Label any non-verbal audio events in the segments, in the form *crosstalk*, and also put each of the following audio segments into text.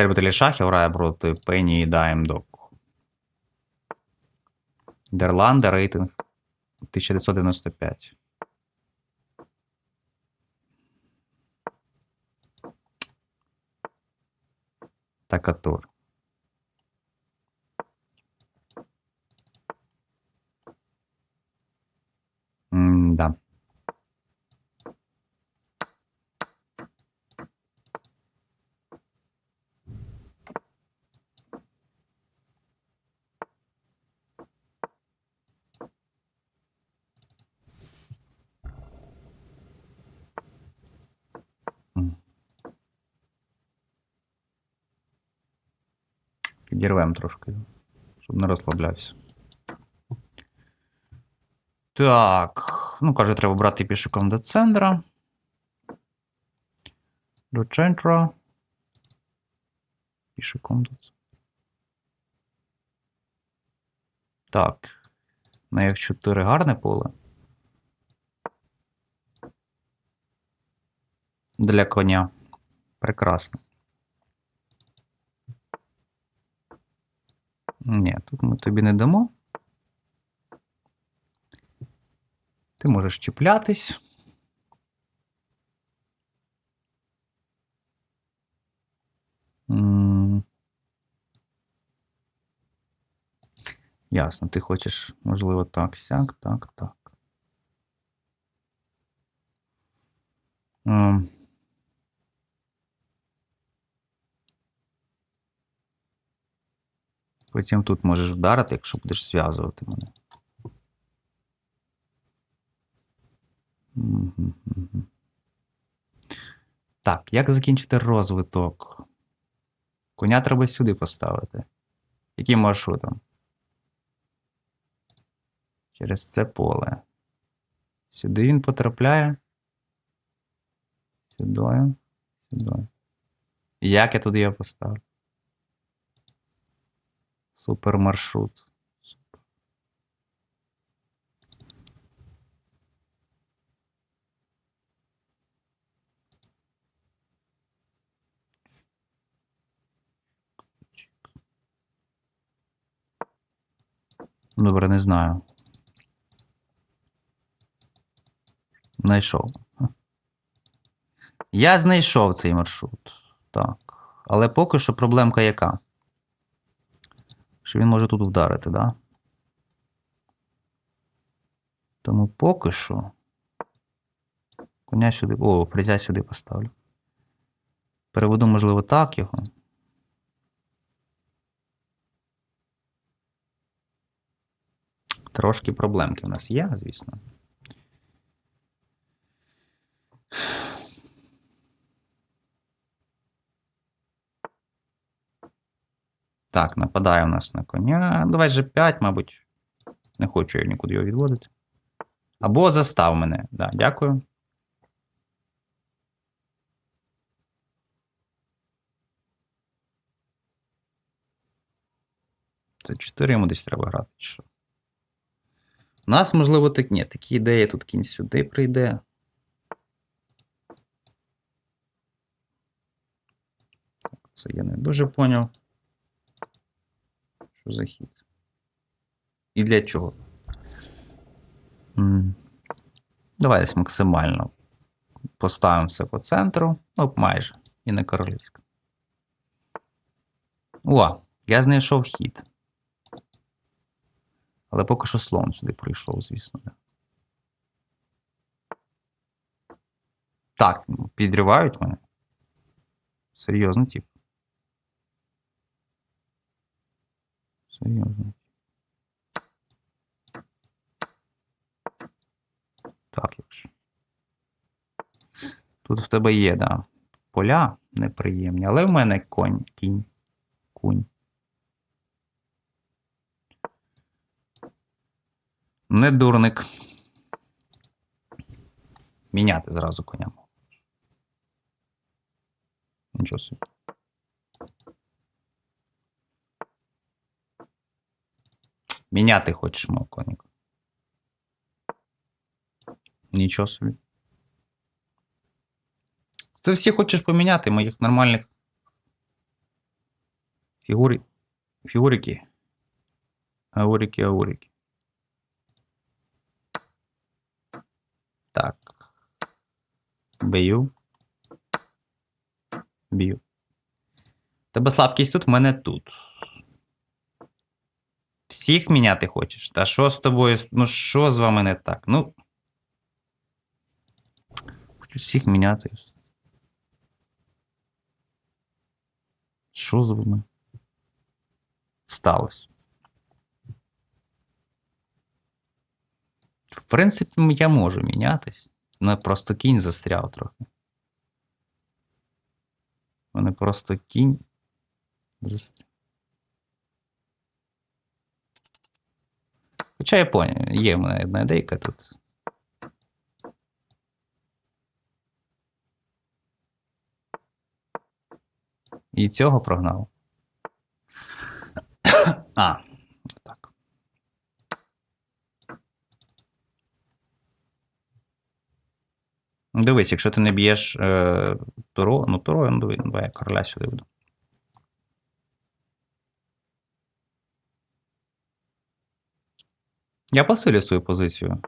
Чотири любителі шахів грає проти Пенні і Даймдок. Дерланда рейтинг 1995. Такатур. М-да. Підірвемо трошки, щоб не розслаблявся. Так. Ну, каже, треба брати пішоком до центра. До центра. Пішоком до центра. Так. На F4 гарне поле. Для коня. Прекрасно. Ні, тут ми тобі не дамо. Ти можеш чіплятись. Ясно, ти хочеш, можливо, так, сяк, так, так. Потім тут можеш вдарити, якщо будеш зв'язувати мене. Так, як закінчити розвиток? Коня треба сюди поставити. Яким маршрутом? Через це поле. Сюди він потрапляє. Сюди. Сюди. Як я туди його поставлю? Супермаршрут. Добре, не знаю. Знайшов. Я знайшов цей маршрут. Так. Але поки що проблемка яка? Що він може тут вдарити, да? Тому поки що. Коня сюди. О, фрезя сюди поставлю. Переведу, можливо, так його. Трошки проблемки в нас є, звісно. Так, нападає у нас на коня. Давай же 5, мабуть. Не хочу я нікуди його відводити. Або застав мене. Да, дякую. Це 4 йому десь треба грати. чи Що? У нас, можливо, так ні. Такі ідеї тут кінь сюди прийде. Це я не дуже поняв. Що за хід? І для чого? Давай десь максимально поставимо все по центру. Ну, майже. І не королівська. О, я знайшов хід. Але поки що слон сюди прийшов, звісно. Так, підривають мене. Серйозно, тип. Серйозно. Так, якщо. Тут в тебе є, да. Поля неприємні, але в мене конь, кінь, кунь. Не дурник. Міняти зразу коня. Нічого собі. Міняти хочеш мого коніка. Нічого собі. Ти всі хочеш поміняти моїх нормальних Фігури. Фігурики. Аурики, аурики. Так. Б'ю. Тебе слабкість тут, в мене тут. Всіх міняти хочеш? Та що з тобою? Ну, що з вами не так? Ну. Хочу всіх міняти. Що з вами? Сталося. В принципі, я можу мінятись. Ну, просто кінь застряв трохи. Мене просто кінь застряв. Хоча я поняв, є в мене одна ідейка тут. І цього прогнав. А, так. Дивись, якщо ти не б'єш е, Туро, ну Туро, диви, ну, давай я короля сюди веду. Я посилю свою позицію.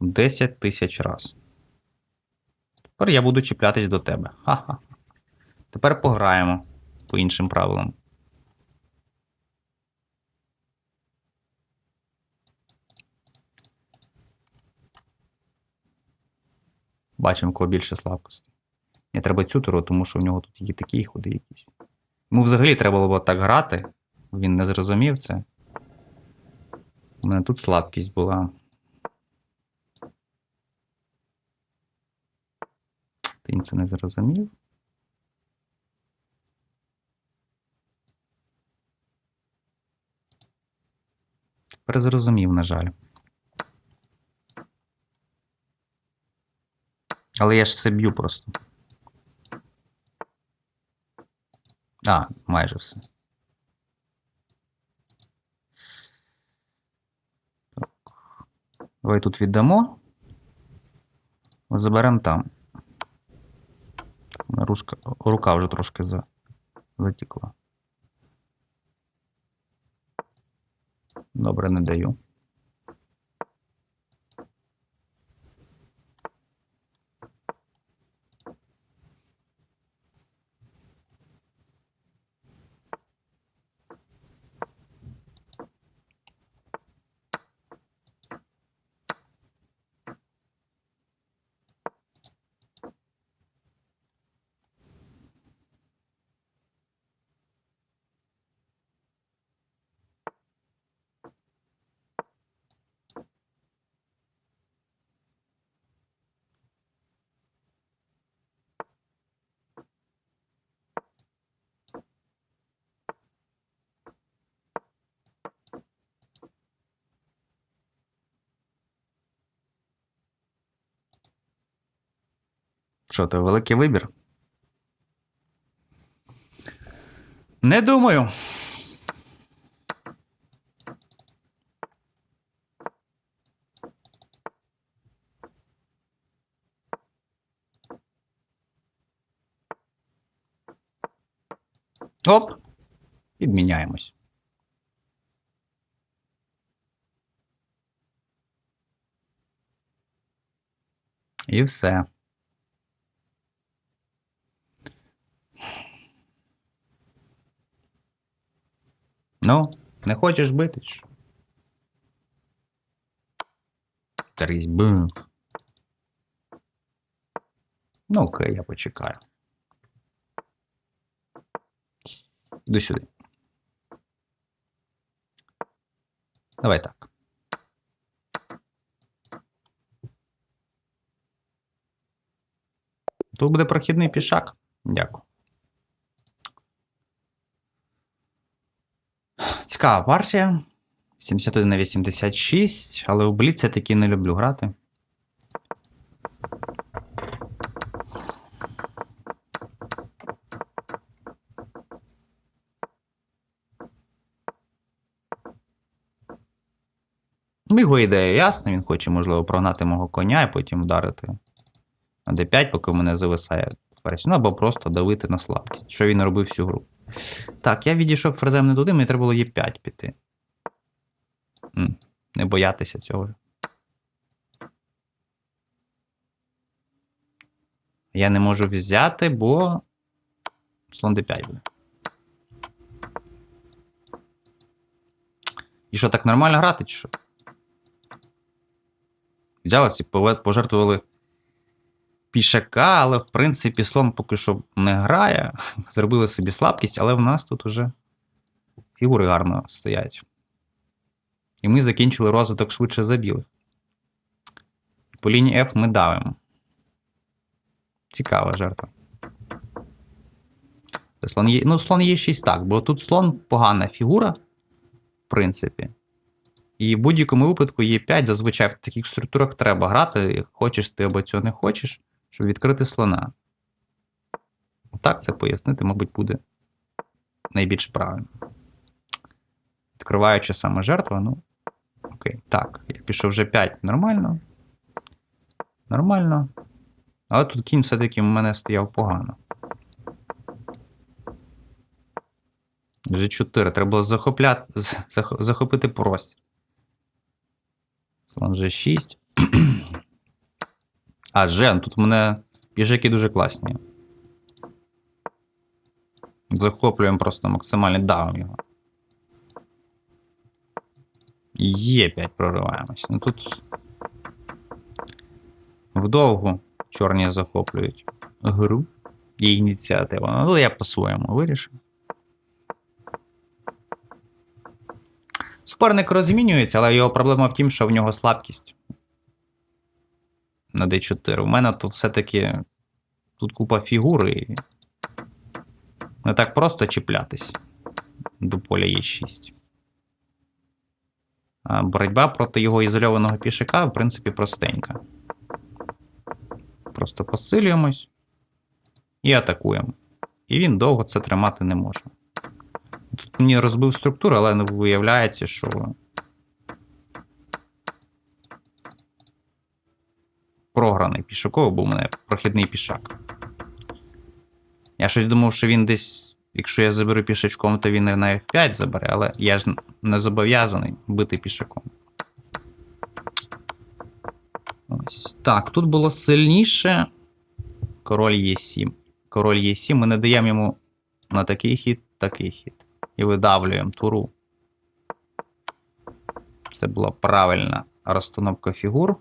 10 тисяч раз. Тепер я буду чіплятись до тебе. Ха-ха. Тепер пограємо по іншим правилам. Бачимо, кого більше слабкості. Мені треба цю туру, тому що в нього тут є такі ходи якісь. Йому взагалі треба було так грати. Він не зрозумів це. У мене тут слабкість була. Він це не зрозумів. Тепер зрозумів, на жаль. Але я ж все б'ю просто. А, майже все. Давай тут віддамо. Заберемо там. Рушка, рука вже трошки за, затікла. Добре, не даю. Що то великий вибір? Не думаю. Оп. Підміняємось. І все. Ну, не хочеш бити? ж? Тарись. Ну, окей, я почекаю. Іду сюди. Давай так. Тут буде прохідний пішак. Дякую. Цікава партія. 71 на 86, але у Бліц я таки не люблю грати. Ну, Його ідея ясна, він хоче, можливо, прогнати мого коня і потім вдарити на d5, поки в мене зависає ферзь. Ну або просто давити на слабкість, що він робив всю гру. Так, я відійшов ферзем не туди, мені треба було Е5 піти. Не боятися цього. Я не можу взяти, бо слон d5 буде. І що, так нормально грати, чи що? Взялись і пожертвували пішака, але в принципі слон поки що не грає. *laughs* Зробили собі слабкість, але в нас тут уже фігури гарно стоять. І ми закінчили розвиток швидше за білих. По лінії F ми давимо. Цікава жертва. Слон є, ну, слон є 6 так, бо тут слон погана фігура, в принципі. І в будь-якому випадку є 5 зазвичай в таких структурах треба грати, хочеш ти або цього не хочеш, щоб відкрити слона. Так це пояснити, мабуть, буде найбільш правильно. Відкриваючи саме жертва, ну. Окей. Так, я пішов вже 5 нормально. Нормально. Але тут кінь все-таки в мене стояв погано. G4. Треба було захопляти, захопити простір. Слон G6. А, ну тут в мене піжаки дуже класні. Захоплюємо просто максимально давимо його. Є 5 прориваємось. Ну тут вдовгу чорні захоплюють гру і ініціативу. Ну, але я по-своєму вирішив. Суперник розмінюється, але його проблема в тім, що в нього слабкість на D4. У мене то все-таки тут купа фігур і не так просто чіплятись до поля Е6. А боротьба проти його ізольованого пішака, в принципі, простенька. Просто посилюємось і атакуємо. І він довго це тримати не може. Тут мені розбив структуру, але виявляється, що. Програний пішаковий, був у мене прохідний пішак. Я щось думав, що він десь, якщо я заберу пішачком, то він на F5 забере, але я ж не зобов'язаний бити пішаком. Ось. Так, тут було сильніше. Король Е7. Король Е7. Ми не даємо йому на такий хід, такий хід. І видавлюємо туру. Це була правильна розстановка фігур.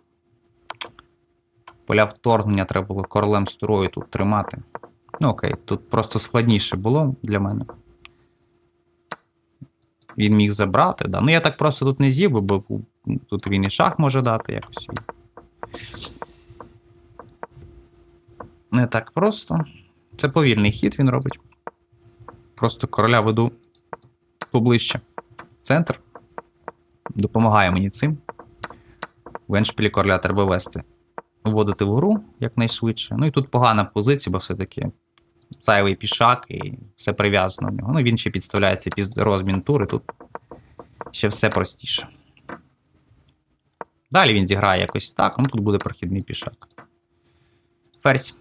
Поля вторгнення треба було королем з турою тут тримати. Ну окей, тут просто складніше було для мене. Він міг забрати, да. Ну я так просто тут не з'їв, бо тут він і шах може дати якось. Не так просто. Це повільний хід він робить. Просто короля веду поближче. Центр. Допомагає мені цим. В короля треба вести. Вводити в гру якнайшвидше. Ну і тут погана позиція, бо все-таки зайвий пішак і все прив'язано в нього. Ну він ще підставляється під розмін тури, тут ще все простіше. Далі він зіграє якось так, ну тут буде прохідний пішак. Ферзь.